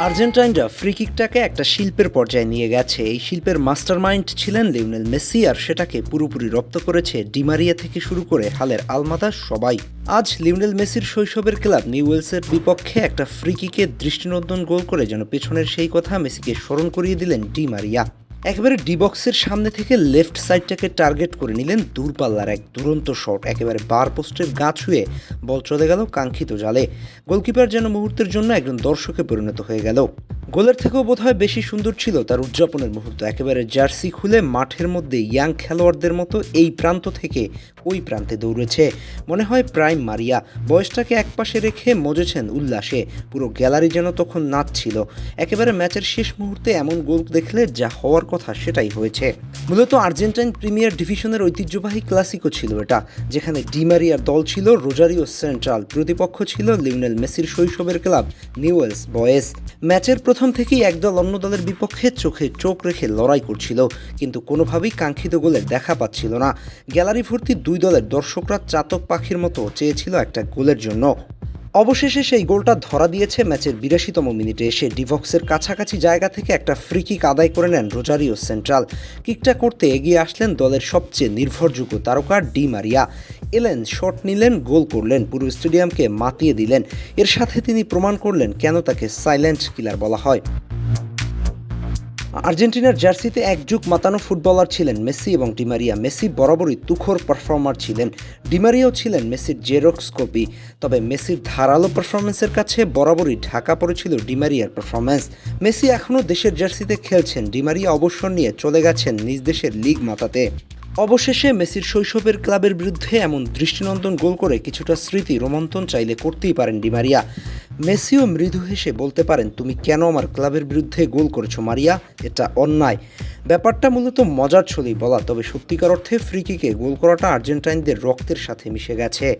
আর্জেন্টাইনরা ফ্রি কিকটাকে একটা শিল্পের পর্যায়ে নিয়ে গেছে। এই শিল্পের মাস্টারমাইন্ড ছিলেন লিওনেল মেসি আর সেটাকে পুরোপুরি রপ্ত করেছে ডিমারিয়া থেকে শুরু করে হালের আলমাদা সবাই। আজ লিওনেল মেসির শৈশবের ক্লাব নিউওয়েলসের বিপক্ষে একটা ফ্রি কিকে দৃষ্টিনন্দন গোল করে যেন পেছনের সেই কথা মেসিকে স্মরণ করিয়ে দিলেন ডিমারিয়া একেবারে ডিবক্সের সামনে থেকে লেফট সাইডটাকে টার্গেট করে নিলেন দূরপাল্লার এক দুরন্ত শট একেবারে বার পোস্টের গা ছুঁয়ে বল চলে গেল কাঙ্ক্ষিত জালে। গোলকিপার যেন মুহূর্তের জন্য একজন দর্শকে পরিণত হয়ে গেল। গোলের থেকেও বোধহয় বেশি সুন্দর ছিল তার উদযাপনের মুহূর্ত, একেবারে জার্সি খুলে মাঠের মধ্যে ইয়াং খেলোয়াড়দের মতো এই প্রান্ত থেকে ওই প্রান্তে দৌড়েছে। মনে হয় প্রাইম মারিয়া। বয়সটাকে একপাশে রেখে মজেছেন উল্লাসে। পুরো গ্যালারি যেন তখন নাচছিল। একেবারে ম্যাচের শেষ মুহূর্তে এমন গোল দেখলে যা হওয়ার কথা সেটাই হয়েছে। মূলত আর্জেন্টাইন প্রিমিয়ার ডিভিশনের ঐতিহ্যবাহী ক্লাসিকও ছিল এটা, যেখানে ডিমারিয়ার দল ছিল রোজারিও সেন্ট্রাল, প্রতিপক্ষ ছিল লিওনেল মেসির শৈশবের ক্লাব নিউয়েলস বয়েস ম্যাচের প্রথম থেকেই একদল অন্য দলের বিপক্ষে চোখে চোখ রেখে লড়াই করছিল, কিন্তু কোনোভাবেই কাঙ্ক্ষিত গোলের দেখা পাচ্ছিল না। গ্যালারি ভর্তি দুই দলের দর্শকরা চাতক পাখির মতো চেয়েছিল একটা গোলের জন্য। অবশেষে সেই গোলটা ধরা দিয়েছে ম্যাচের বিরাশিতম মিনিটে। এসে ডিভক্সের কাছাকাছি জায়গা থেকে একটা ফ্রি কিক আদায় করে নেন রোজারিও সেন্ট্রাল। কিকটা করতে এগিয়ে আসলেন দলের সবচেয়ে নির্ভরযোগ্য তারকা ডি মারিয়া। এলেন শট নিলেন, গোল করলেন, পুরো স্টেডিয়ামকে মাতিয়ে দিলেন। এর সাথে তিনি প্রমাণ করলেন কেন তাকে সাইলেন্ট কিলার বলা হয়। আর্জেন্টিনার জার্সিতে এক যুগ মাতানো ফুটবলার ছিলেন মেসি এবং ডিমারিয়া মেসি বরাবরই তুখোর পারফর্মার ছিলেন। ডিমারিয়াও ছিলেন মেসির জেরক্স কপি। তবে মেসির ধারালো পারফরমেন্সের কাছে বরাবরই ঢাকা পড়েছিল ডিমারিয়ার পারফরমেন্স মেসি এখনও দেশের জার্সিতে খেলছেন। ডিমারিয়া অবসর নিয়ে চলে গেছেন নিজ দেশের লিগ মাতাতে। অবশেষে মেসির শৈশবের ক্লাবের বিরুদ্ধে এমন দৃষ্টিনন্দন গোল করে কিছুটা স্মৃতি রোমন্থন চাইলে করতেই পারেন ডিমারিয়া মেসিও মৃদু হেসে বলতে পারেন, তুমি কেন আমার ক্লাবের বিরুদ্ধে গোল করেছ, মারিয়া? এটা অন্যায়। ব্যাপারটা মূলত মজার ছলেই বলা, তবে সত্যিকার অর্থে ফ্রিকিকে গোল করাটা আর্জেন্টাইনদের রক্তের সাথে মিশে গেছে।